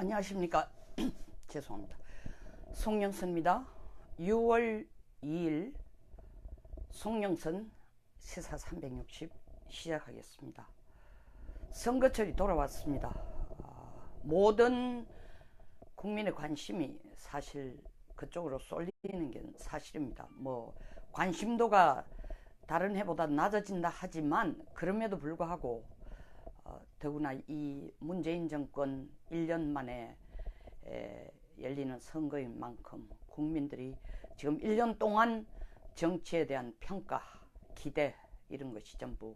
안녕하십니까. 죄송합니다. 송영선입니다. 6월 2일 송영선 시사 360 시작하겠습니다. 선거철이 돌아왔습니다. 아, 모든 국민의 관심이 사실 그쪽으로 쏠리는 게 사실입니다. 뭐 관심도가 다른 해보다 낮아진다 하지만 그럼에도 불구하고 어, 더구나 이 문재인 정권 1년 만에 에, 열리는 선거인 만큼 국민들이 지금 1년 동안 정치에 대한 평가, 기대 이런 것이 전부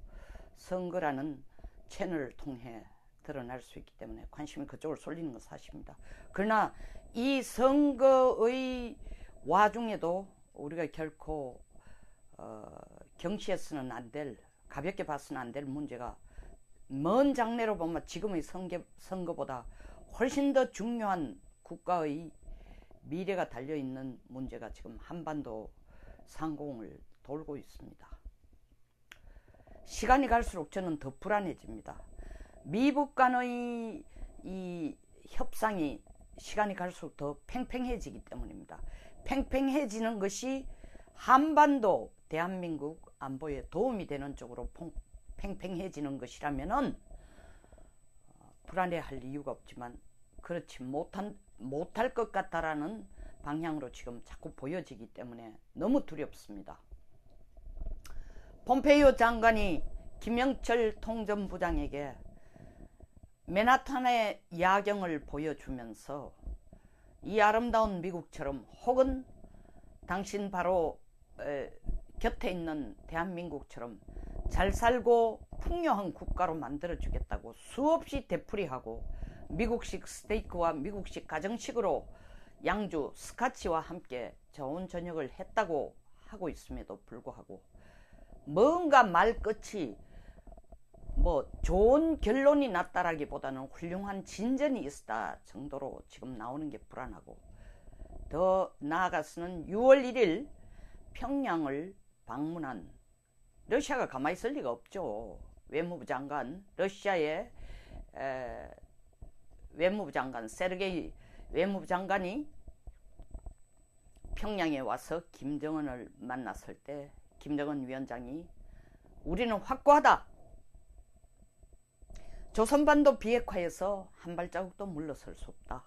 선거라는 채널을 통해 드러날 수 있기 때문에 관심이 그쪽으로 쏠리는 건 사실입니다. 그러나 이 선거의 와중에도 우리가 결코 어, 경시해서는 안 될, 가볍게 봐서는 안 될 문제가 먼 장래로 보면 지금의 선거, 선거보다 훨씬 더 중요한 국가의 미래가 달려있는 문제가 지금 한반도 상공을 돌고 있습니다. 시간이 갈수록 저는 더 불안해집니다. 미국 간의 이 협상이 시간이 갈수록 더 팽팽해지기 때문입니다. 팽팽해지는 것이 한반도 대한민국 안보에 도움이 되는 쪽으로 팽팽해지는 것이라면은 어, 불안해할 이유가 없지만 그렇지 못한 못할 것 같다라는 방향으로 지금 자꾸 보여지기 때문에 너무 두렵습니다. 폼페이오 장관이 김영철 통전부장에게 맨하탄의 야경을 보여주면서 이 아름다운 미국처럼 혹은 당신 바로 곁에 있는 대한민국처럼 잘 살고 풍요한 국가로 만들어주겠다고 수없이 되풀이하고 미국식 스테이크와 미국식 가정식으로 양주 스카치와 함께 좋은 저녁을 했다고 하고 있음에도 불구하고 뭔가 말끝이 뭐 좋은 결론이 났다라기보다는 훌륭한 진전이 있었다 정도로 지금 나오는 게 불안하고 더 나아가서는 6월 1일 평양을 방문한 러시아가 가만히 있을 리가 없죠. 외무부 장관 러시아의 에, 외무부 장관 세르게이 외무부 장관이 평양에 와서 김정은을 만났을 때 김정은 위원장이 우리는 확고하다. 조선반도 비핵화에서 한 발자국도 물러설 수 없다.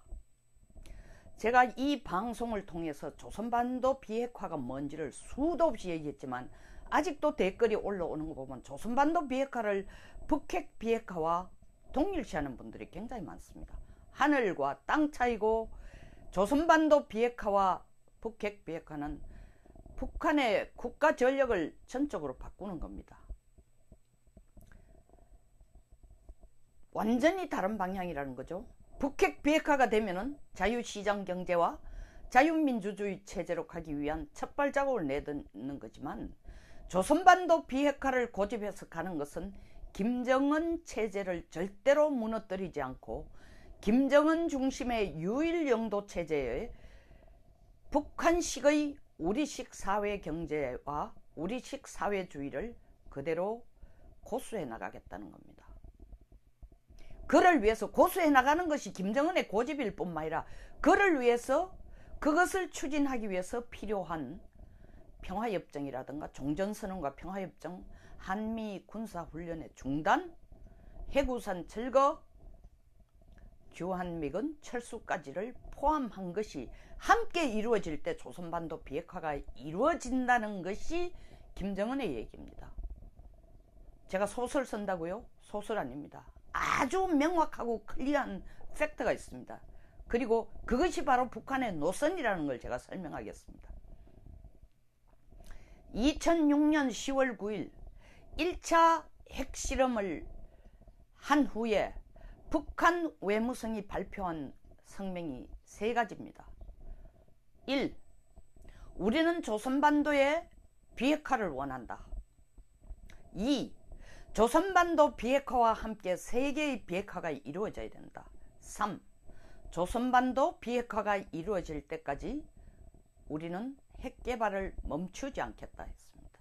제가 이 방송을 통해서 조선반도 비핵화가 뭔지를 수도 없이 얘기했지만 아직도 댓글이 올라오는 거 보면 조선반도 비핵화를 북핵 비핵화와 동일시하는 분들이 굉장히 많습니다. 하늘과 땅 차이고 조선반도 비핵화와 북핵 비핵화는 북한의 국가 전력을 전적으로 바꾸는 겁니다. 완전히 다른 방향이라는 거죠. 북핵 비핵화가 되면은 자유시장 경제와 자유민주주의 체제로 가기 위한 첫 발자국을 내딛는 거지만 조선반도 비핵화를 고집해서 가는 것은 김정은 체제를 절대로 무너뜨리지 않고 김정은 중심의 유일 영도 체제의 북한식의 우리식 사회 경제와 우리식 사회주의를 그대로 고수해 나가겠다는 겁니다. 그를 위해서 고수해 나가는 것이 김정은의 고집일 뿐만 아니라 그를 위해서 그것을 추진하기 위해서 필요한 평화협정이라든가 종전선언과 평화협정, 한미 군사훈련의 중단, 해구산 철거, 주한미군 철수까지를 포함한 것이 함께 이루어질 때 조선반도 비핵화가 이루어진다는 것이 김정은의 얘기입니다. 제가 소설 쓴다고요? 소설 아닙니다. 아주 명확하고 클리어한 팩트가 있습니다. 그리고 그것이 바로 북한의 노선이라는 걸 제가 설명하겠습니다. 2006년 10월 9일 1차 핵실험을 한 후에 북한 외무성이 발표한 성명이 세 가지입니다. 1. 우리는 조선반도의 비핵화를 원한다. 2. 조선반도 비핵화와 함께 세계의 비핵화가 이루어져야 된다. 3. 조선반도 비핵화가 이루어질 때까지 우리는 핵 개발을 멈추지 않겠다 했습니다.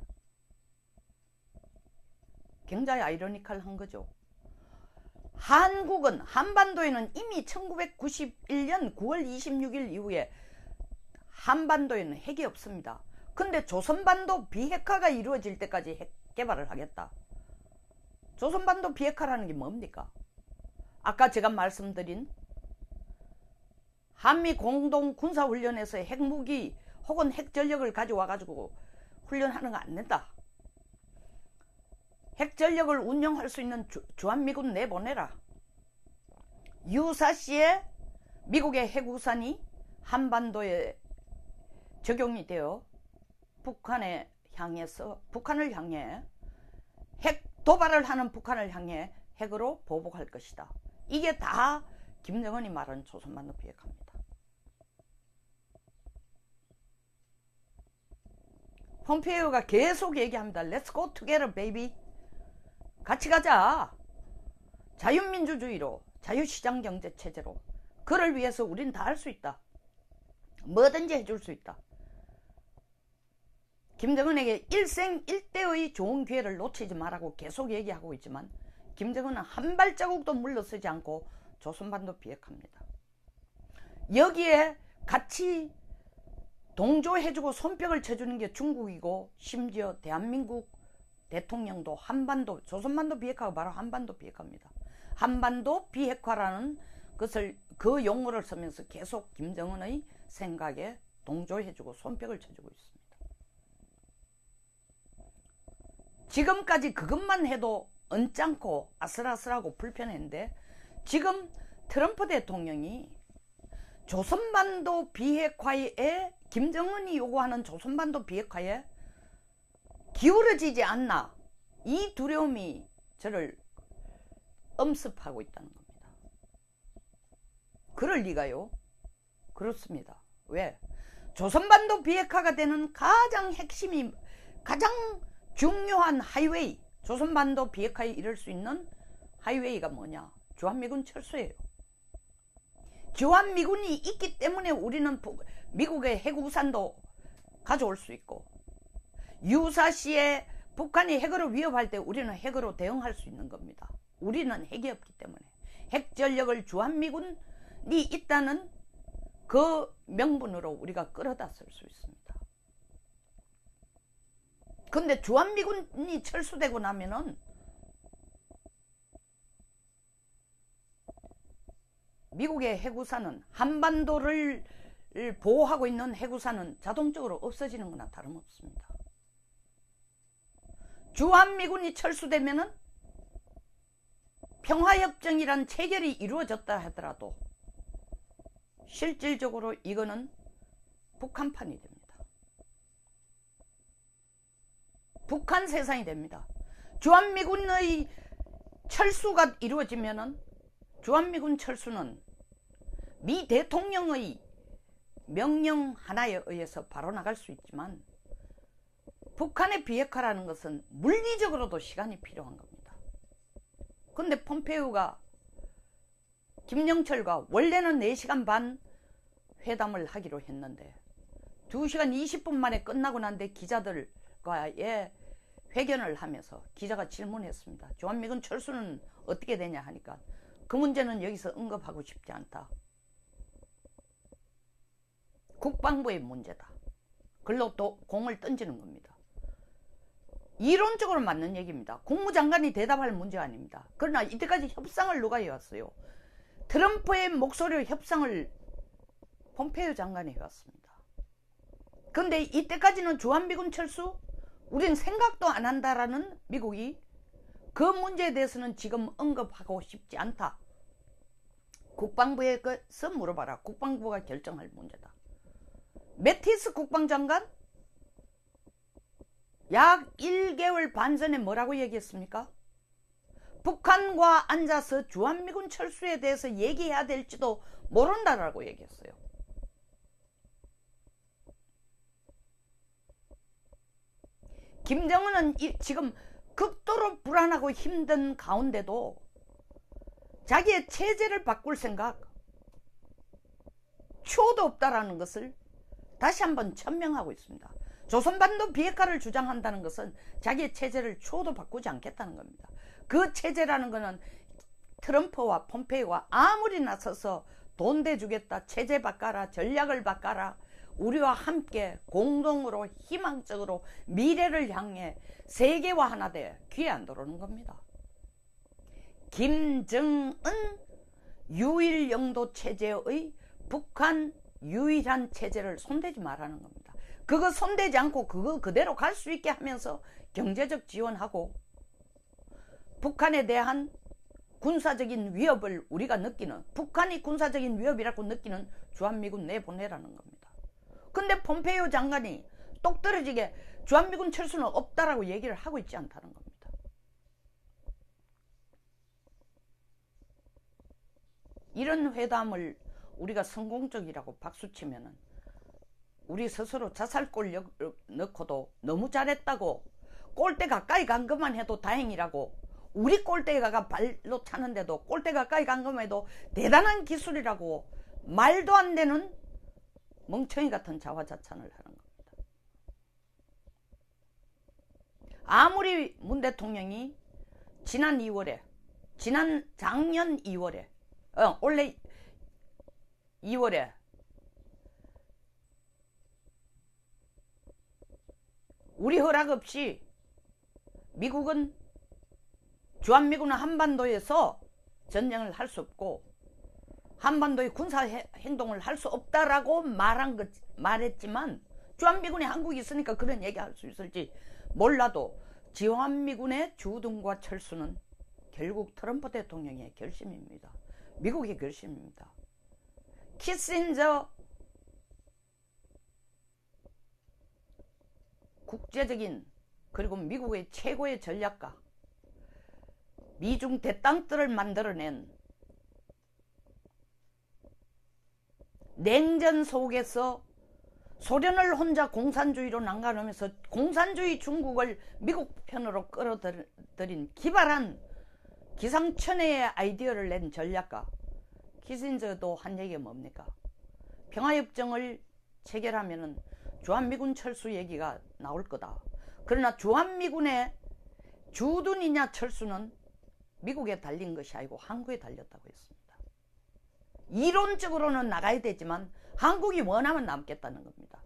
굉장히 아이러니컬한 거죠. 한국은 한반도에는 이미 1991년 9월 26일 이후에 한반도에는 핵이 없습니다. 근데 조선반도 비핵화가 이루어질 때까지 핵 개발을 하겠다. 조선반도 비핵화라는 게 뭡니까? 아까 제가 말씀드린 한미 공동 군사훈련에서 핵무기 혹은 핵전력을 가져와 가지고 훈련하는 거 안 된다. 핵전력을 운영할 수 있는 주, 주한미군 내보내라. 유사시에 미국의 핵우산이 한반도에 적용이 되어 북한에 향해서 북한을 향해 핵 도발을 하는 북한을 향해 핵으로 보복할 것이다. 이게 다 김정은이 말한 조선반도 비핵화입니다. 폼페이오가 계속 얘기합니다. Let's go together, baby. 같이 가자. 자유민주주의로, 자유시장 경제 체제로. 그를 위해서 우리는 다할 수 있다. 뭐든지 해줄 수 있다. 김정은에게 일생일대의 좋은 기회를 놓치지 말라고 계속 얘기하고 있지만 김정은은 한 발자국도 물러서지 않고 조선반도 비핵합니다. 여기에 같이 동조해주고 손뼉을 쳐주는 게 중국이고 심지어 대한민국 대통령도 한반도 조선반도 비핵화가 바로 한반도 비핵화입니다. 한반도 비핵화라는 것을 그 용어를 쓰면서 계속 김정은의 생각에 동조해주고 손뼉을 쳐주고 있습니다. 지금까지 그것만 해도 언짢고 아슬아슬하고 불편했는데 지금 트럼프 대통령이 조선반도 비핵화에 김정은이 요구하는 조선반도 비핵화에 기울어지지 않나 이 두려움이 저를 엄습하고 있다는 겁니다. 그럴 리가요? 그렇습니다. 왜? 조선반도 비핵화가 되는 가장 핵심이 가장 중요한 하이웨이 조선반도 비핵화에 이를 수 있는 하이웨이가 뭐냐? 주한미군 철수예요. 주한미군이 있기 때문에 우리는 미국의 핵우산도 가져올 수 있고 유사시에 북한이 핵으로 위협할 때 우리는 핵으로 대응할 수 있는 겁니다. 우리는 핵이 없기 때문에 핵전력을 주한미군이 있다는 그 명분으로 우리가 끌어다 쓸 수 있습니다. 근데 주한미군이 철수되고 나면은 미국의 해구사는 한반도를 보호하고 있는 해구사는 자동적으로 없어지는 거나 다름없습니다. 주한미군이 철수되면은 평화협정이란 체결이 이루어졌다 하더라도 실질적으로 이거는 북한판이 됩니다. 북한 세상이 됩니다. 주한미군의 철수가 이루어지면은 주한미군 철수는 미 대통령의 명령 하나에 의해서 바로 나갈 수 있지만 북한의 비핵화라는 것은 물리적으로도 시간이 필요한 겁니다. 근데 폼페이오가 김영철과 원래는 4시간 반 회담을 하기로 했는데 2시간 20분 만에 끝나고 난데 기자들 과의 회견을 하면서 기자가 질문했습니다. 주한미군 철수는 어떻게 되냐 하니까 그 문제는 여기서 언급하고 싶지 않다. 국방부의 문제다. 글로 또 공을 던지는 겁니다. 이론적으로 맞는 얘기입니다. 국무장관이 대답할 문제 아닙니다. 그러나 이때까지 협상을 누가 해왔어요? 트럼프의 목소리로 협상을 폼페이오 장관이 해왔습니다. 그런데 이때까지는 주한미군 철수 우린 생각도 안 한다라는 미국이 그 문제에 대해서는 지금 언급하고 싶지 않다. 국방부에서 물어봐라. 국방부가 결정할 문제다. 메티스 국방장관 약 1개월 반 전에 뭐라고 얘기했습니까? 북한과 앉아서 주한미군 철수에 대해서 얘기해야 될지도 모른다라고 얘기했어요. 김정은은 지금 극도로 불안하고 힘든 가운데도 자기의 체제를 바꿀 생각, 초도 없다라는 것을 다시 한번 천명하고 있습니다. 조선반도 비핵화를 주장한다는 것은 자기의 체제를 초도 바꾸지 않겠다는 겁니다. 그 체제라는 것은 트럼프와 폼페이오가 아무리 나서서 돈 대주겠다, 체제 바꿔라, 전략을 바꿔라, 우리와 함께 공동으로 희망적으로 미래를 향해 세계와 하나 돼 귀에 안 들어오는 겁니다. 김정은 유일 영도 체제의 북한 유일한 체제를 손대지 말라는 겁니다. 그거 손대지 않고 그거 그대로 갈 수 있게 하면서 경제적 지원하고 북한에 대한 군사적인 위협을 우리가 느끼는 북한이 군사적인 위협이라고 느끼는 주한미군 내보내라는 겁니다. 근데 폼페이오 장관이 똑 떨어지게 주한미군 철수는 없다라고 얘기를 하고 있지 않다는 겁니다. 이런 회담을 우리가 성공적이라고 박수치면은 우리 스스로 자살골 넣고도 너무 잘했다고 골대 가까이 간 것만 해도 다행이라고 우리 골대에 가가 발로 차는데도 골대 가까이 간 것만 해도 대단한 기술이라고 말도 안 되는 멍청이 같은 자화자찬을 하는 겁니다. 아무리 문 대통령이 지난 2월에 지난 작년 2월에 어, 원래 2월에 우리 허락 없이 미국은 주한미군은 한반도에서 전쟁을 할 수 없고 한반도의 군사 행동을 할 수 없다라고 말한 것 말했지만 주한미군이 한국이 있으니까 그런 얘기할 수 있을지 몰라도 주한미군의 주둔과 철수는 결국 트럼프 대통령의 결심입니다. 미국의 결심입니다. 키신저 국제적인 그리고 미국의 최고의 전략가 미중 대땅들을 만들어낸 냉전 속에서 소련을 혼자 공산주의로 난간하면서 공산주의 중국을 미국 편으로 끌어들인 기발한 기상천외의 아이디어를 낸 전략가 키신저도 한 얘기가 뭡니까? 평화협정을 체결하면 주한미군 철수 얘기가 나올 거다. 그러나 주한미군의 주둔이냐 철수는 미국에 달린 것이 아니고 한국에 달렸다고 했습니다. 이론적으로는 나가야 되지만 한국이 원하면 남겠다는 겁니다.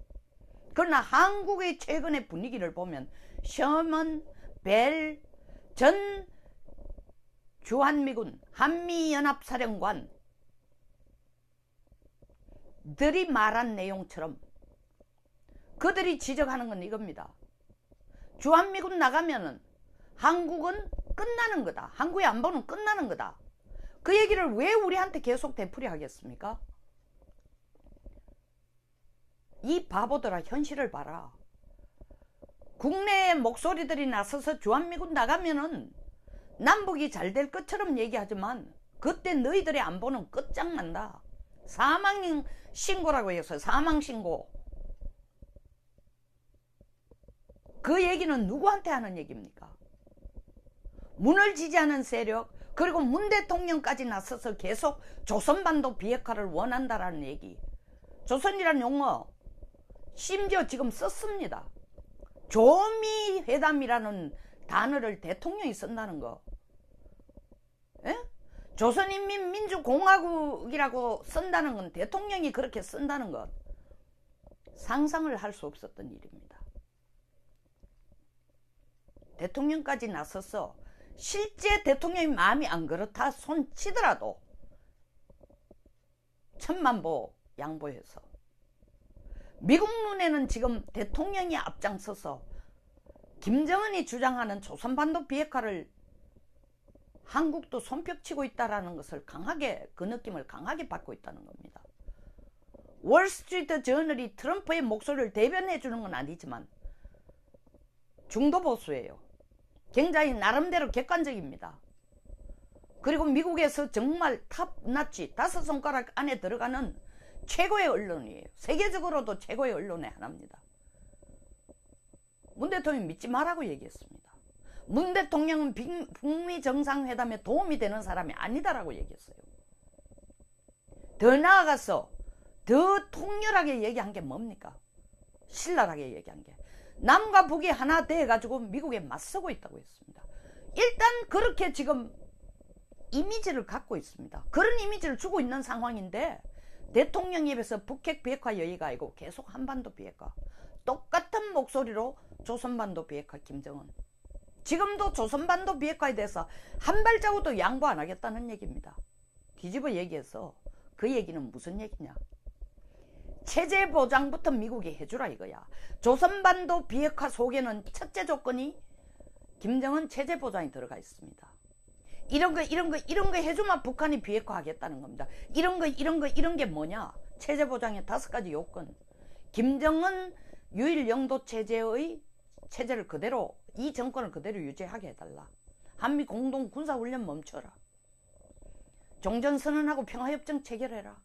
그러나 한국의 최근의 분위기를 보면 셔먼, 벨, 전 주한미군, 한미연합사령관 들이 말한 내용처럼 그들이 지적하는 건 이겁니다. 주한미군 나가면은 한국은 끝나는 거다. 한국의 안보는 끝나는 거다. 그 얘기를 왜 우리한테 계속 되풀이 하겠습니까? 이 바보들아 현실을 봐라. 국내의 목소리들이 나서서 주한미군 나가면은 남북이 잘 될 것처럼 얘기하지만 그때 너희들의 안보는 끝장난다. 사망 신고라고 해서 사망 신고. 그 얘기는 누구한테 하는 얘기입니까? 문을 지지하는 세력 그리고 문 대통령까지 나서서 계속 조선반도 비핵화를 원한다라는 얘기. 조선이라는 용어 심지어 지금 썼습니다. 조미 회담이라는 단어를 대통령이 쓴다는 거. 에? 조선인민 민주공화국이라고 쓴다는 건 대통령이 그렇게 쓴다는 것 상상을 할 수 없었던 일입니다. 대통령까지 나서서 실제 대통령이 마음이 안 그렇다 손 치더라도 천만보 양보해서 미국 눈에는 지금 대통령이 앞장서서 김정은이 주장하는 조선반도 비핵화를 한국도 손뼉치고 있다라는 것을 강하게 그 느낌을 강하게 받고 있다는 겁니다. 월스트리트 저널이 트럼프의 목소리를 대변해 주는 건 아니지만 중도 보수예요. 굉장히 나름대로 객관적입니다. 그리고 미국에서 정말 탑나치 다섯 손가락 안에 들어가는 최고의 언론이에요. 세계적으로도 최고의 언론의 하나입니다. 문 대통령이 믿지 말라고 얘기했습니다. 문 대통령은 북미 정상회담에 도움이 되는 사람이 아니다라고 얘기했어요. 더 나아가서 더 통렬하게 얘기한 게 뭡니까? 신랄하게 얘기한 게 남과 북이 하나 돼 가지고 미국에 맞서고 있다고 했습니다. 일단 그렇게 지금 이미지를 갖고 있습니다. 그런 이미지를 주고 있는 상황인데 대통령 입에서 북핵 비핵화 여의가 아니고 계속 한반도 비핵화 똑같은 목소리로 조선반도 비핵화 김정은 지금도 조선반도 비핵화에 대해서 한 발자국도 양보 안 하겠다는 얘기입니다. 뒤집어 얘기해서 그 얘기는 무슨 얘기냐 체제 보장부터 미국이 해주라 이거야 조선반도 비핵화 속에는 첫째 조건이 김정은 체제 보장이 들어가 있습니다. 이런 거 이런 거 이런 거 해주면 북한이 비핵화 하겠다는 겁니다. 이런 거 이런 거 이런 게 뭐냐? 체제 보장의 다섯 가지 요건. 김정은 유일 영도 체제의 체제를 그대로 이 정권을 그대로 유지하게 해달라. 한미 공동 군사 훈련 멈춰라. 종전 선언하고 평화협정 체결해라.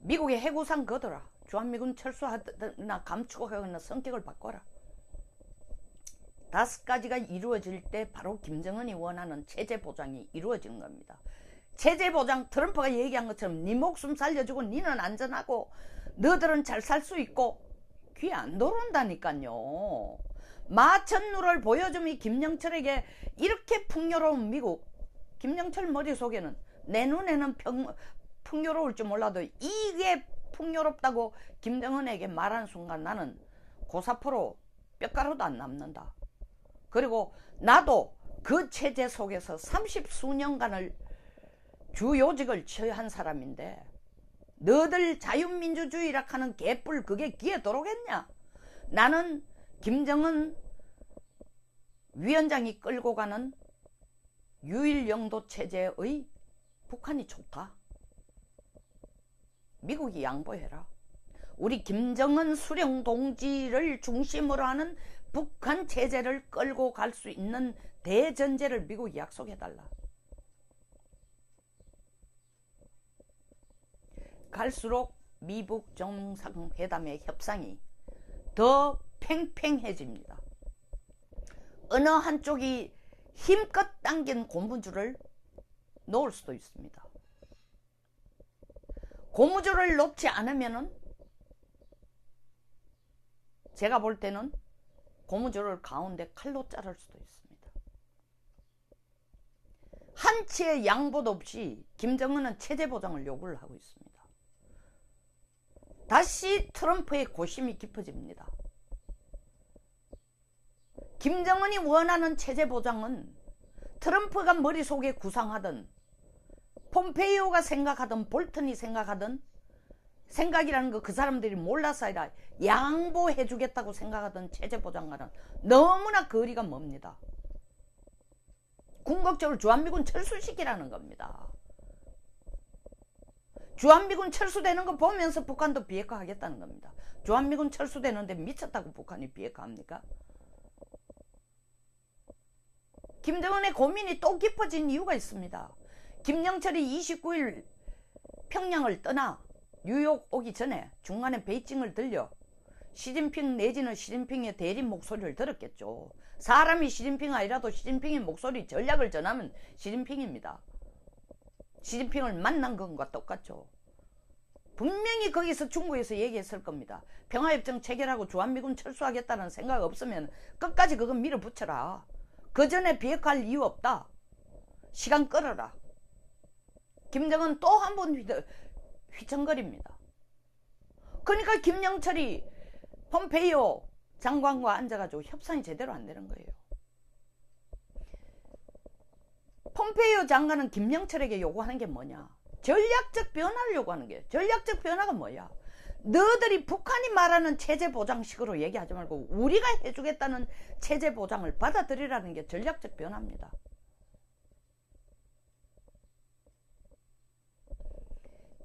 미국의 해구상 거둬라. 주한미군 철수하거나 감축하거나 성격을 바꿔라. 다섯 가지가 이루어질 때 바로 김정은이 원하는 체제 보장이 이루어지는 겁니다. 체제 보장 트럼프가 얘기한 것처럼 네 목숨 살려주고 니는 안전하고 너들은 잘 살 수 있고 귀 안 돌아온다니까요. 마천루를 보여줌이 김영철에게 이렇게 풍요로운 미국 김영철 머릿속에는 내 눈에는 평, 풍요로울 줄 몰라도 이게 풍요롭다고 김정은에게 말하는 순간 나는 고사포로 뼈가루도 안 남는다. 그리고 나도 그 체제 속에서 30 수년간을 주요직을 취한 사람인데 너들 자유민주주의라 하는 개뿔 그게 귀에 들어오겠냐? 나는 김정은 위원장이 끌고 가는 유일영도 체제의 북한이 좋다. 미국이 양보해라. 우리 김정은 수령 동지를 중심으로 하는 북한 체제를 끌고 갈 수 있는 대전제를 미국이 약속해달라. 갈수록 미북 정상회담의 협상이 더 팽팽해집니다. 어느 한쪽이 힘껏 당긴 고무줄을 놓을 수도 있습니다. 고무줄을 놓지 않으면은 제가 볼 때는 고무줄을 가운데 칼로 자를 수도 있습니다. 한치의 양보도 없이 김정은은 체제 보장을 요구를 하고 있습니다. 다시 트럼프의 고심이 깊어집니다. 김정은이 원하는 체제 보장은 트럼프가 머릿속에 구상하던 폼페이오가 생각하던 볼턴이 생각하던 생각이라는 거 그 사람들이 몰라서 아니라 양보해 주겠다고 생각하던 체제 보장과는 너무나 거리가 멉니다. 궁극적으로 주한미군 철수시키라는 겁니다. 주한미군 철수되는 거 보면서 북한도 비핵화 하겠다는 겁니다. 주한미군 철수되는데 미쳤다고 북한이 비핵화합니까? 김정은의 고민이 또 깊어진 이유가 있습니다. 김영철이 29일 평양을 떠나 뉴욕 오기 전에 중간에 베이징을 들려 시진핑 내지는 시진핑의 대립 목소리를 들었겠죠. 사람이 시진핑 아니라도 시진핑의 목소리 전략을 전하면 시진핑입니다. 시진핑을 만난 것과 똑같죠. 분명히 거기서 중국에서 얘기했을 겁니다. 평화협정 체결하고 주한미군 철수하겠다는 생각 없으면 끝까지 그거 밀어붙여라. 그 전에 비핵화할 이유 없다. 시간 끌어라. 김정은 또 한 번 휘청거립니다. 그러니까 김영철이 폼페이오 장관과 앉아가지고 협상이 제대로 안 되는 거예요. 폼페이오 장관은 김영철에게 요구하는 게 뭐냐? 전략적 변화를 요구하는 게 전략적 변화가 뭐야? 너들이 북한이 말하는 체제 보장식으로 얘기하지 말고 우리가 해주겠다는 체제 보장을 받아들이라는 게 전략적 변화입니다.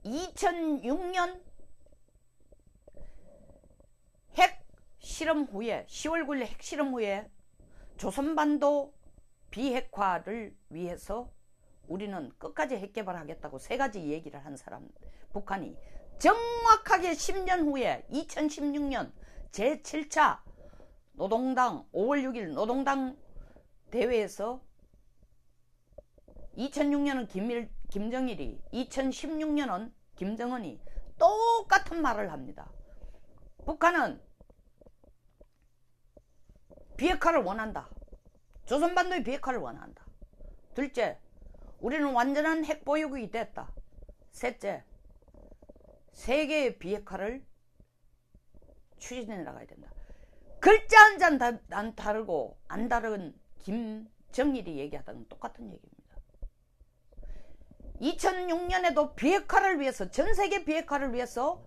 2006년 핵 실험 후에 10월 9일 핵 실험 후에 조선반도 비핵화를 위해서 우리는 끝까지 핵 개발하겠다고 세 가지 얘기를 한 사람 북한이 정확하게 10년 후에 2016년 제7차 노동당 5월 6일 노동당 대회에서 2006년은 김일, 김정일이 2016년은 김정은이 똑같은 말을 합니다. 북한은 비핵화를 원한다. 조선반도의 비핵화를 원한다. 둘째, 우리는 완전한 핵보유국이 됐다. 셋째, 세계의 비핵화를 추진해 나가야 된다. 글자 한 잔 안 다르고 안 다른 김정일이 얘기하던 건 똑같은 얘기입니다. 2006년에도 비핵화를 위해서 전 세계 비핵화를 위해서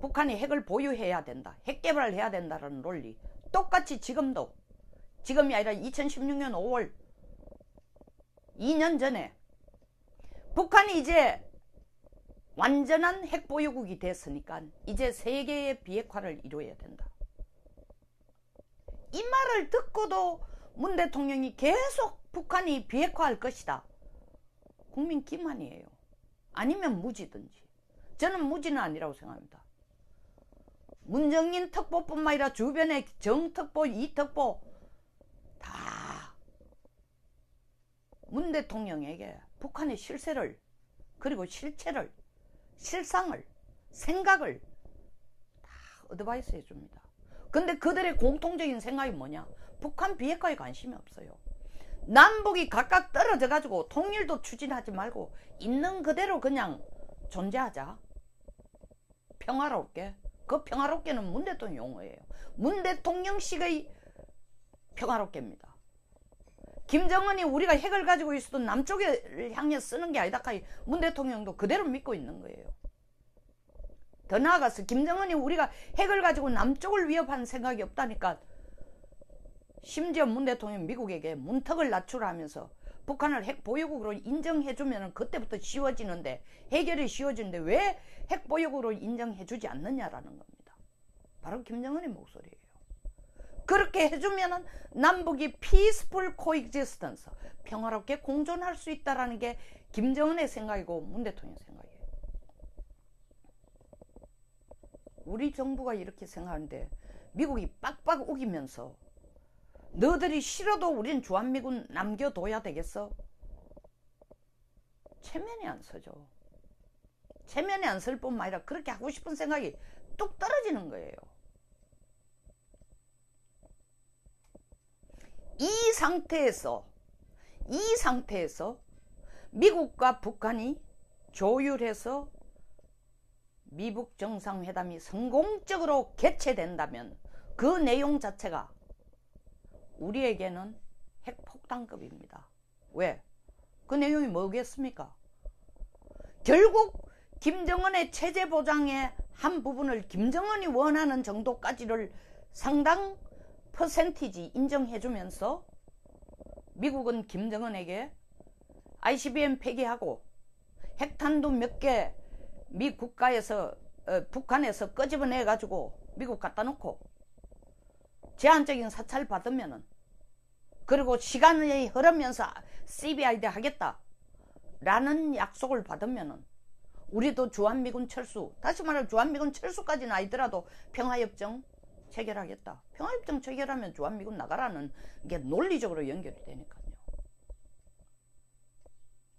북한이 핵을 보유해야 된다. 핵 개발을 해야 된다는 논리. 똑같이 지금도 지금이 아니라 2016년 5월 2년 전에 북한이 이제 완전한 핵보유국이 됐으니까 이제 세계의 비핵화를 이루어야 된다. 이 말을 듣고도 문 대통령이 계속 북한이 비핵화할 것이다. 국민 기만이에요. 아니면 무지든지. 저는 무지는 아니라고 생각합니다. 문정인 특보뿐만 아니라 주변의 정특보, 이특보 다 문 대통령에게 북한의 실세를 그리고 실체를 실상을 생각을 다 어드바이스 해줍니다. 근데 그들의 공통적인 생각이 뭐냐? 북한 비핵화에 관심이 없어요. 남북이 각각 떨어져 가지고 통일도 추진하지 말고 있는 그대로 그냥 존재하자. 평화롭게. 그 평화롭게는 문 대통령 용어예요. 문 대통령식의 평화롭게입니다. 김정은이 우리가 핵을 가지고 있어도 남쪽을 향해 쓰는 게 아니다. 문 대통령도 그대로 믿고 있는 거예요. 더 나아가서 김정은이 우리가 핵을 가지고 남쪽을 위협하는 생각이 없다니까 심지어 문 대통령 미국에게 문턱을 낮추라면서 북한을 핵 보유국으로 인정해주면 그때부터 쉬워지는데 해결이 쉬워지는데 왜 핵 보유국으로 인정해주지 않느냐라는 겁니다. 바로 김정은의 목소리예요. 그렇게 해주면 남북이 피스풀 코익지스턴스 평화롭게 공존할 수 있다라는 게 김정은의 생각이고 문 대통령 생각이에요. 우리 정부가 이렇게 생각하는데 미국이 빡빡 우기면서 너들이 싫어도 우린 주한미군 남겨둬야 되겠어? 체면이 안 서죠. 체면이 안 설 뿐만 아니라 그렇게 하고 싶은 생각이 뚝 떨어지는 거예요. 이 상태에서 이 상태에서 미국과 북한이 조율해서 미북 정상회담이 성공적으로 개최된다면 그 내용 자체가 우리에게는 핵폭탄급입니다. 왜? 그 내용이 뭐겠습니까? 결국 김정은의 체제 보장의 한 부분을 김정은이 원하는 정도까지를 상당 퍼센티지 인정해주면서 미국은 김정은에게 ICBM 폐기하고 핵탄두 몇 개 미 국가에서 어, 북한에서 끄집어내 가지고 미국 갖다 놓고 제한적인 사찰 받으면은 그리고 시간이 흐르면서 CBID 하겠다 라는 약속을 받으면은 우리도 주한미군 철수 다시 말해 주한미군 철수까지는 아니더라도 평화협정 체결하겠다. 평화협정 체결하면 주한미군 나가라는 게 논리적으로 연결이 되니까요.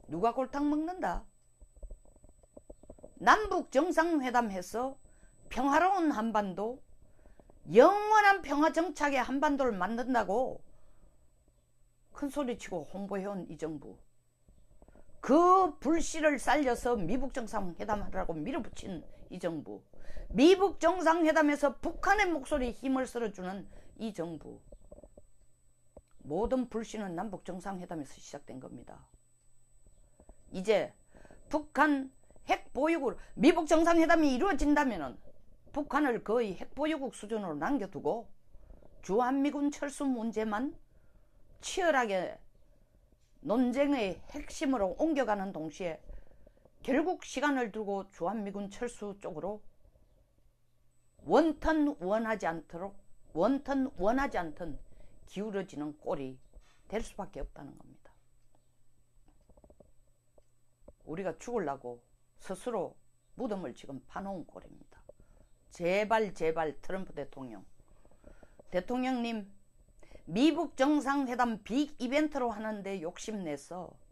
누가 골탕 먹는다? 남북 정상회담해서 평화로운 한반도, 영원한 평화 정착의 한반도를 만든다고 큰 소리치고 홍보해온 이 정부. 그 불씨를 살려서 미북 정상회담하라고 밀어붙인 이 정부. 미북 정상회담에서 북한의 목소리에 힘을 실어주는 이 정부. 모든 불씨는 남북 정상회담에서 시작된 겁니다. 이제 북한 핵보유국, 미북 정상회담이 이루어진다면 북한을 거의 핵보유국 수준으로 남겨두고 주한미군 철수 문제만 치열하게 논쟁의 핵심으로 옮겨가는 동시에 결국 시간을 두고 주한미군 철수 쪽으로 원턴 원하지 않도록 원턴 원하지 않던 기울어지는 꼴이 될 수밖에 없다는 겁니다. 우리가 죽을라고 스스로 무덤을 지금 파놓은 꼴입니다. 제발 제발 트럼프 대통령 대통령님 미북 정상회담 빅 이벤트로 하는데 욕심내서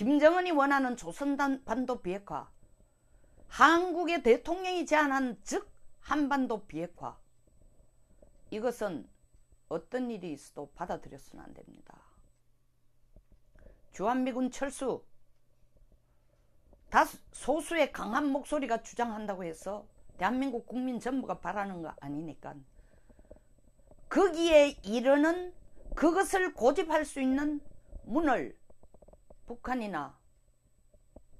김정은이 원하는 조선반도 비핵화 한국의 대통령이 제안한 즉 한반도 비핵화 이것은 어떤 일이 있어도 받아들였으면 안 됩니다. 주한미군 철수 다 소수의 강한 목소리가 주장한다고 해서 대한민국 국민 전부가 바라는 거 아니니까 거기에 이르는 그것을 고집할 수 있는 문을 북한이나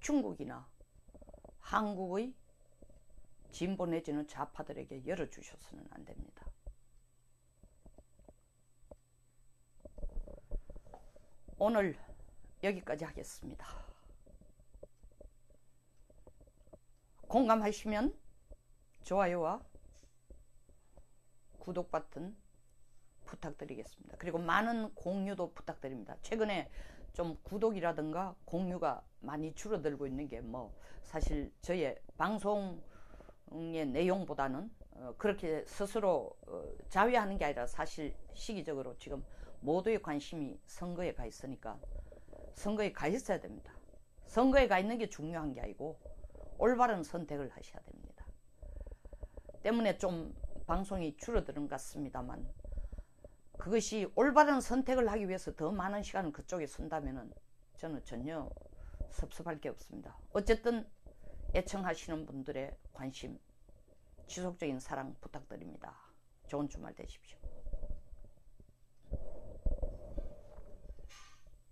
중국이나 한국의 진보 내지는 좌파들에게 열어주셔서는 안 됩니다. 오늘 여기까지 하겠습니다. 공감하시면 좋아요와 구독 버튼 부탁드리겠습니다. 그리고 많은 공유도 부탁드립니다. 최근에 좀 구독이라든가 공유가 많이 줄어들고 있는 게 뭐 사실 저의 방송의 내용보다는 어 그렇게 스스로 어 자위하는 게 아니라 사실 시기적으로 지금 모두의 관심이 선거에 가 있으니까 선거에 가 있어야 됩니다. 선거에 가 있는 게 중요한 게 아니고 올바른 선택을 하셔야 됩니다. 때문에 좀 방송이 줄어드는 것 같습니다만 그것이 올바른 선택을 하기 위해서 더 많은 시간을 그쪽에 쓴다면 저는 전혀 섭섭할 게 없습니다. 어쨌든 애청하시는 분들의 관심, 지속적인 사랑 부탁드립니다. 좋은 주말 되십시오.